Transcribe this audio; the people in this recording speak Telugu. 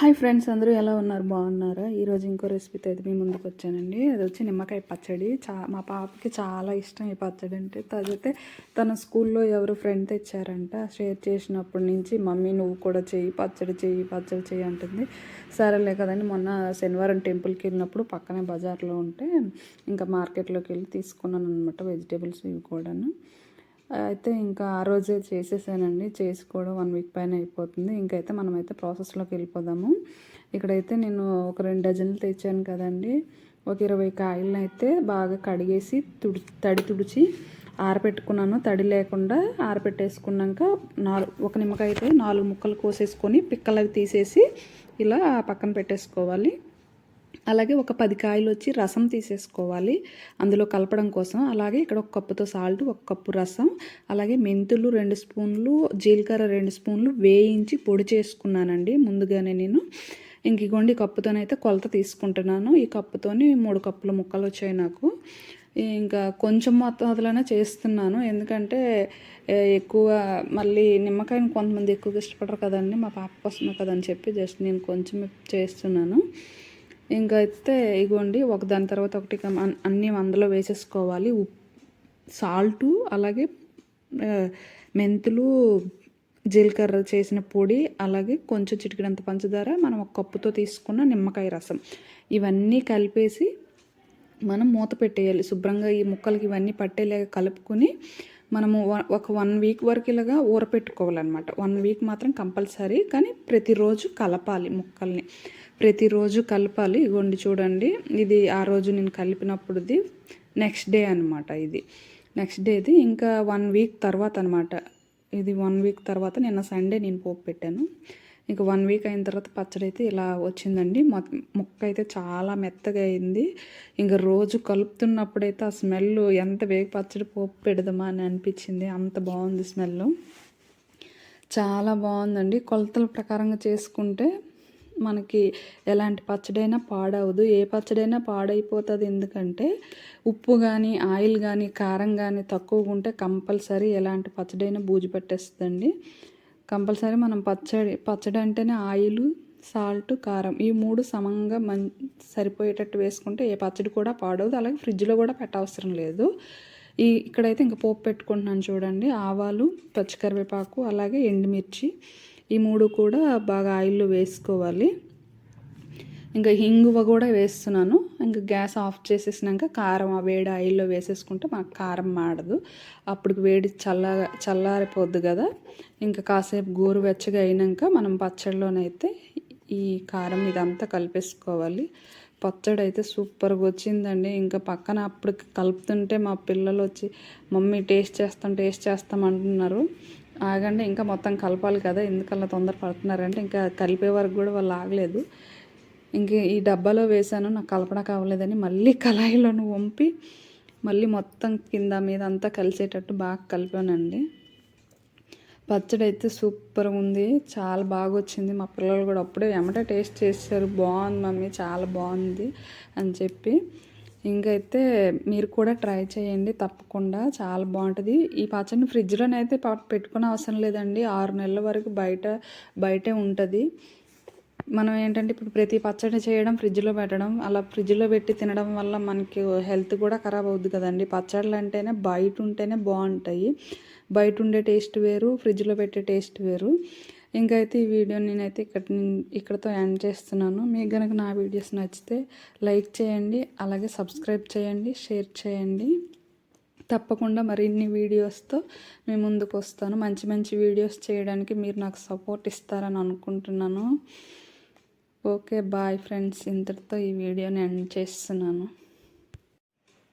హాయ్ ఫ్రెండ్స్ అందరూ ఎలా ఉన్నారు? బాగున్నారా? ఈరోజు ఇంకో రెసిపీతో అయితే మీ ముందుకు వచ్చానండి. అది వచ్చి నిమ్మకాయ పచ్చడి. చా మా పాపకి చాలా ఇష్టం ఈ పచ్చడి అంటే. తదితే తన స్కూల్లో ఎవరు ఫ్రెండ్ తెచ్చారంట. షేర్ చేసినప్పటి నుంచి మమ్మీ నువ్వు కూడా చెయ్యి పచ్చడి చెయ్యి పచ్చడి చెయ్యి అంటుంది. సరేలే కదండి మొన్న శనివారం టెంపుల్కి వెళ్ళినప్పుడు పక్కనే బజార్లో ఉంటే ఇంకా మార్కెట్లోకి వెళ్ళి తీసుకున్నాను అనమాట వెజిటేబుల్స్ ఇవి కూడాను. అయితే ఇంకా ఆ రోజే చేసేసానండి. చేసుకోవడం వన్ వీక్ పైన అయిపోతుంది. ఇంకైతే మనమైతే ప్రాసెస్లోకి వెళ్ళిపోదాము. ఇక్కడైతే నేను ఒక రెండు డజన్లు తెచ్చాను కదండి. ఒక ఇరవై కాయలను అయితే బాగా కడిగేసి తుడి తడి తుడిచి ఆరబెట్టుకున్నాను తడి లేకుండా ఆరబెట్టేసుకున్నాక నాలుగు ఒక నిమ్మకాయ అయితే నాలుగు ముక్కలు కోసేసుకొని పిక్కలు అవి తీసేసి ఇలా పక్కన పెట్టేసుకోవాలి. అలాగే ఒక పది కాయలు వచ్చి రసం తీసేసుకోవాలి. అందులో కలపడం కోసం అలాగే ఇక్కడ ఒక కప్పుతో సాల్ట్ ఒక కప్పు రసం అలాగే మెంతులు రెండు స్పూన్లు జీలకర్ర రెండు స్పూన్లు వేయించి పొడి చేసుకున్నానండి. ముందుగానే నేను ఇంక ఇగోండి కప్పుతోనైతే కొలత తీసుకుంటున్నాను. ఈ కప్పుతోని మూడు కప్పుల ముక్కలు వచ్చాయి నాకు. ఇంకా కొంచెం మొత్తంలోనే చేస్తున్నాను. ఎందుకంటే ఎక్కువ మళ్ళీ నిమ్మకాయని కొంతమంది ఎక్కువగా ఇష్టపడరు కదండి. మా పాప కోసమే కదని చెప్పి జస్ట్ నేను కొంచెం చేస్తున్నాను. ఇంకైతే అయితే ఇగోండి ఒక దాని తర్వాత ఒకటి అన్నీ అందులో వేసేసుకోవాలి. ఉప్పు సాల్టు అలాగే మెంతులు జీలకర్ర చేసిన పొడి అలాగే కొంచెం చిటికినంత పంచదార మనం ఒక కప్పుతో తీసుకున్న నిమ్మకాయ రసం. ఇవన్నీ కలిపేసి మనం మూత పెట్టేయాలి. శుభ్రంగా ఈ ముక్కలకి ఇవన్నీ పట్టేలాగా కలుపుకొని మనము ఒక వన్ వీక్ వరకు ఇలాగా ఊరపెట్టుకోవాలన్నమాట. వన్ వీక్ మాత్రం కంపల్సరీ. కానీ ప్రతిరోజు కలపాలి ముక్కల్ని. ప్రతిరోజు కలపాలి. ఇగోండి చూడండి. ఇది ఆ రోజు నేను కలిపినప్పుడుది నెక్స్ట్ డే అనమాట ఇది. నెక్స్ట్ డేది ఇంకా వన్ వీక్ తర్వాత అనమాట ఇది వన్ వీక్ తర్వాత నిన్న సండే నేను పోపు పెట్టాను. ఇంకా వన్ వీక్ అయిన తర్వాత పచ్చడి అయితే ఇలా వచ్చిందండి. ముక్క అయితే చాలా మెత్తగా అయింది. ఇంకా రోజు కలుపుతున్నప్పుడైతే ఆ స్మెల్ ఎంత వేగ పచ్చడి పోపు పెడదామా అని అనిపించింది. అంత బాగుంది స్మెల్. చాలా బాగుందండి. కొలతల ప్రకారంగా చేసుకుంటే మనకి ఎలాంటి పచ్చడైనా పాడవదు. ఏ పచ్చడైనా పాడైపోతుంది ఎందుకంటే ఉప్పు కానీ ఆయిల్ కానీ కారం కానీ తక్కువగా ఉంటే కంపల్సరీ ఎలాంటి పచ్చడైనా బూజు పెట్టేస్తుందండి. కంపల్సరీ మనం పచ్చడి పచ్చడి అంటేనే ఆయిల్ సాల్ట్ కారం ఈ మూడు సమంగా మం సరిపోయేటట్టు వేసుకుంటే ఏ పచ్చడి కూడా పాడవదు. అలాగే ఫ్రిడ్జ్లో కూడా పెట్టవసరం లేదు. ఈ ఇక్కడైతే ఇంకా పోపు పెట్టుకుంటున్నాను చూడండి. ఆవాలు పచ్చికరివేపాకు అలాగే ఎండుమిర్చి ఈ మూడు కూడా బాగా ఆయిల్లో వేసుకోవాలి. ఇంకా హింగువ కూడా వేస్తున్నాను. ఇంకా గ్యాస్ ఆఫ్ చేసేసినాక కారం ఆ వేడి ఆయిల్లో వేసేసుకుంటే మాకు కారం మాడదు. అప్పుడు వేడి చల్ల చల్లారిపోద్ది కదా. ఇంకా కాసేపు గోరువెచ్చగా అయినాక మనం పచ్చడిలోనైతే ఈ కారం ఇదంతా కలిపేసుకోవాలి. పచ్చడి అయితే సూపర్గా వచ్చిందండి. ఇంకా పక్కన అప్పుడు కలుపుతుంటే మా పిల్లలు వచ్చి మమ్మీ టేస్ట్ చేస్తాం టేస్ట్ చేస్తాం అంటున్నారు. ఆగండి ఇంకా మొత్తం కలపాలి కదా. ఎందుకల్లా తొందర పడుతున్నారంటే ఇంకా కలిపే వరకు కూడా వాళ్ళు ఆగలేదు. ఇంక ఈ డబ్బాలో వేసాను నాకు కలపడం కావలేదని మళ్ళీ కళాయిలోను వంపి మళ్ళీ మొత్తం కింద మీద అంతా కలిసేటట్టు బాగా కలిపానండి. పచ్చడి అయితే సూపర్గా ఉంది చాలా బాగా వచ్చింది. మా పిల్లలు కూడా అప్పుడే ఎమ్మటే టేస్ట్ చేశారు బాగుంది మమ్మీ చాలా బాగుంది అని చెప్పి. ఇంకైతే మీరు కూడా ట్రై చేయండి తప్పకుండా చాలా బాగుంటుంది. ఈ పచ్చడిని ఫ్రిడ్జ్లోనైతే పెట్టుకునే అవసరం లేదండి ఆరు నెలల వరకు బయట బయటే ఉంటుంది. మనం ఏంటంటే ఇప్పుడు ప్రతి పచ్చడి చేయడం ఫ్రిడ్జ్లో పెట్టడం అలా ఫ్రిడ్జ్లో పెట్టి తినడం వల్ల మనకి హెల్త్ కూడా ఖరాబ్ అవుద్ది కదండి. పచ్చళ్ళు అంటేనే బయట ఉంటేనే బాగుంటాయి. బయట ఉండే టేస్ట్ వేరు ఫ్రిడ్జ్లో పెట్టే టేస్ట్ వేరు. ఇంకైతే ఈ వీడియో నేనైతే ఇక్కడ ఇక్కడతో ఎండ్ చేస్తున్నాను. మీకు కనుక నా వీడియోస్ నచ్చితే లైక్ చేయండి అలాగే సబ్స్క్రైబ్ చేయండి షేర్ చేయండి. తప్పకుండా మరిన్ని వీడియోస్తో మీ ముందుకు వస్తాను. మంచి మంచి వీడియోస్ చేయడానికి మీరు నాకు సపోర్ట్ ఇస్తారని అనుకుంటున్నాను. Okay bye friends. ఇంతటితో ఈ వీడియోని ఎండ్ చేస్తున్నాను.